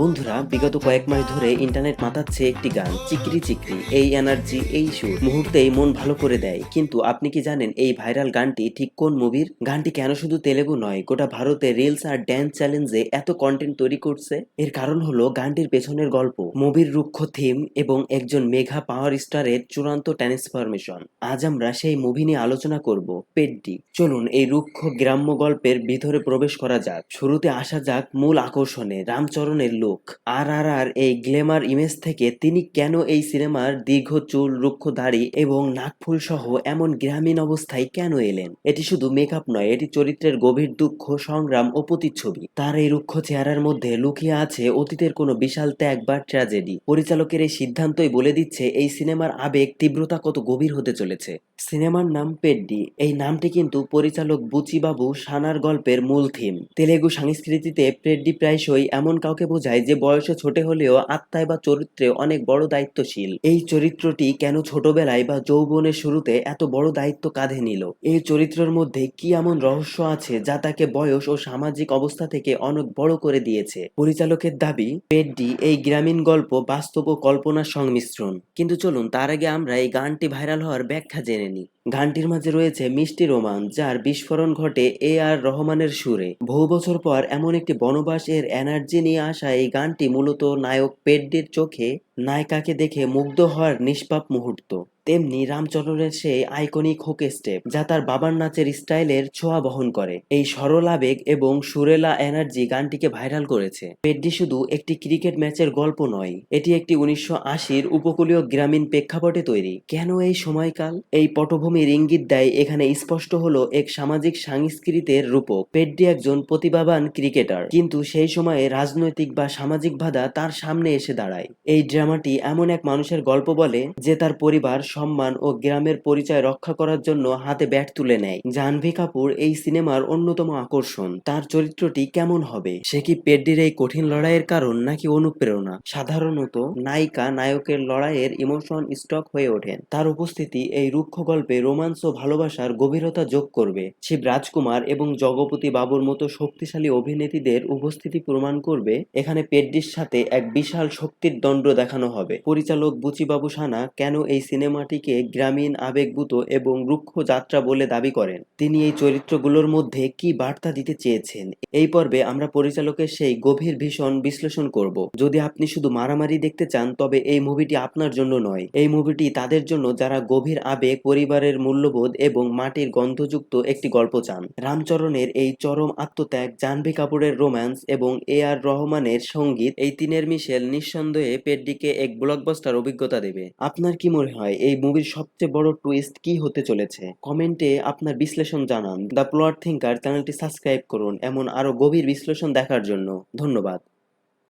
বন্ধুরা, বিগত কয়েক মাস ধরে ইন্টারনেট মাতাচ্ছে একটি গান, চিকরি চিকরি। এই এনার্জি এই সুর মুহূর্তেই মন ভালো করে দেয়। কিন্তু আপনি কি জানেন এই ভাইরাল গানটি ঠিক কোন মুভির গানটি কেন শুধু তেলেগু নয়, গোটা ভারতে রিলস আর ড্যান্স চ্যালেঞ্জে এত কন্টেন্ট তৈরি করছে? এর কারণ হলো গানটির পেছনের গল্প মুভির রুক্ষ থিম এবং একজন মেঘা পাওয়ার স্টারের চূড়ান্ত ট্রান্সফরমেশন আজ আমরা সেই মুভি নিয়ে আলোচনা করব পেড্ডি চলুন এই রুক্ষ গ্রাম্য গল্পের ভিতরে প্রবেশ করা যাক। শুরুতে আসা যাক মূল আকর্ষণে, রামচরণের লুক। আর আর আর এই গ্ল্যামার ইমেজ থেকে তিনি কেন এই সিনেমার দীর্ঘ চুল রুক্ষ দাড়ি এবং নাকফুল সহ এমন গ্রামীণ অবস্থায় কেন এলেন? এটি শুধু মেকআপ নয়, এটি চরিত্রের গভীর দুঃখ, সংগ্রাম ও প্রতিচ্ছবি। তার এই রুক্ষ চেহারার মধ্যে লুকিয়ে আছে অতীতের কোনো বিশাল ত্যাগ বা ট্র্যাজেডি পরিচালকের এই সিদ্ধান্তই বলে দিচ্ছে, এই সিনেমার আবেগ তীব্রতা কত গভীর হতে চলেছে। সিনেমার নাম পেড্ডি। এই নামটি কিন্তু পরিচালক বুচিবাবু সানার গল্পের মূল থিম তেলেগু সংস্কৃতিতে পেড্ডি প্রায়শই এমন কাউকে বোঝায় যে বয়সে ছোট হলেও আত্মায় বা চরিত্রে অনেক বড় দায়িত্বশীল। এই চরিত্রটি কেন ছোটবেলায় বা যৌবনের শুরুতে এত বড় দায়িত্ব কাঁধে নিল? এই চরিত্রের মধ্যে কি এমন রহস্য আছে যা তাকে বয়স ও সামাজিক অবস্থা থেকে অনেক বড় করে দিয়েছে? পরিচালকের দাবি পেড্ডি এই গ্রামীণ গল্প, বাস্তব ও কল্পনার সংমিশ্রণ। কিন্তু চলুন, তার আগে আমরা এই গানটি ভাইরাল হওয়ার ব্যাখ্যা জেনে নিই। গানটির মাঝে রয়েছে মিষ্টি রোমান যার বিস্ফোরণ ঘটে এ আর রহমানের সুরে। বহু বছর পর এমন একটি বনবাস এর এনার্জি নিয়ে আসা এই গানটি মূলত নায়ক পেড্ডির চোখে নায়িকাকে দেখে মুগ্ধ হওয়ার নিষ্পাপ মুহূর্ত। তেমনি রামচরণের সেই আইকনিক হুক স্টেপ যা তার বাবার নাচের স্টাইলের ছোঁয়া বহন করে। এই সরল আবেগ এবং সুরেলা এনার্জি গানটিকে ভাইরাল করেছে। পেড্ডি শুধু একটি ক্রিকেট ম্যাচের গল্প নয়, এটি একটি উনিশশো আশির উপকূলীয় গ্রামীণ প্রেক্ষাপটে তৈরি। কেন এই সময়কাল? এই পটভূমির ইঙ্গিত দেয় এখানে স্পষ্ট হলো এক সামাজিক সংস্কৃতির রূপক। পেড্ডি একজন প্রতিভাবান ক্রিকেটার কিন্তু সেই সময়ে রাজনৈতিক বা সামাজিক বাধা তার সামনে এসে দাঁড়ায়। এই ড্রামাটি এমন এক মানুষের গল্প বলে যে তার পরিবার সম্মান ও গ্রামের পরিচয় রক্ষা করার জন্য হাতে ব্যাট তুলে নেয়। জাহ্নবী কাপুর এই সিনেমার অন্যতম আকর্ষণ। তার চরিত্রটি কেমন হবে? সে কি পেড্ডির এই কঠিন লড়াইয়ের কারণ নাকি অনুপ্রেরণা? সাধারণত নায়িকা নায়কের লড়াইয়ের ইমোশন স্টক হয়ে ওঠেন। তার উপস্থিতি এই রুক্ষ গল্পে রোমান্স ও ভালোবাসার গভীরতা যোগ করবে। শিব রাজকুমার এবং জগপতি বাবুর মতো শক্তিশালী অভিনেত্রীদের উপস্থিতি প্রমাণ করবে। এখানে পেড্ডির সাথে এক বিশাল শক্তির দণ্ড দেখানো হবে। পরিচালক বুচিবাবু সানা, কেন এই সিনেমাটিকে গ্রামীণ আবেগভূত এবং রুক্ষ যাত্রা বলে দাবি করেন। তিনি এই চরিত্রগুলোর মধ্যে কি বার্তা দিতে চেয়েছেন? এই পর্বে আমরা পরিচালকের সেই গভীর ভীষণ বিশ্লেষণ করব। যদি আপনি শুধু মারামারি দেখতে চান, তবে এই মুভিটি আপনার জন্য নয়। এই মুভিটি তাদের জন্য যারা গভীর আবেগ, পরিবারের মূল্যবোধ এবং মাটির গন্ধযুক্ত একটি গল্প চান। রামচরণের এই চরম আত্মত্যাগ, জাহ্নবী কাপুরের রোম্যান্স এবং এ আর রহমানের সংগীত এই তিনের মিশেল নিঃসন্দেহে পেড্ডিকে এক ব্লকবাস্টার অভিজ্ঞতা দেবে। আপনার কি মনে হয়, এই মুভির সবচেয়ে বড় টুইস্ট কি হতে চলেছে? কমেন্টে আপনার বিশ্লেষণ জানান। দ্য প্লট থিঙ্কার চ্যানেলটি সাবস্ক্রাইব করুন, এমন আরও গভীর বিশ্লেষণ দেখার জন্য। ধন্যবাদ।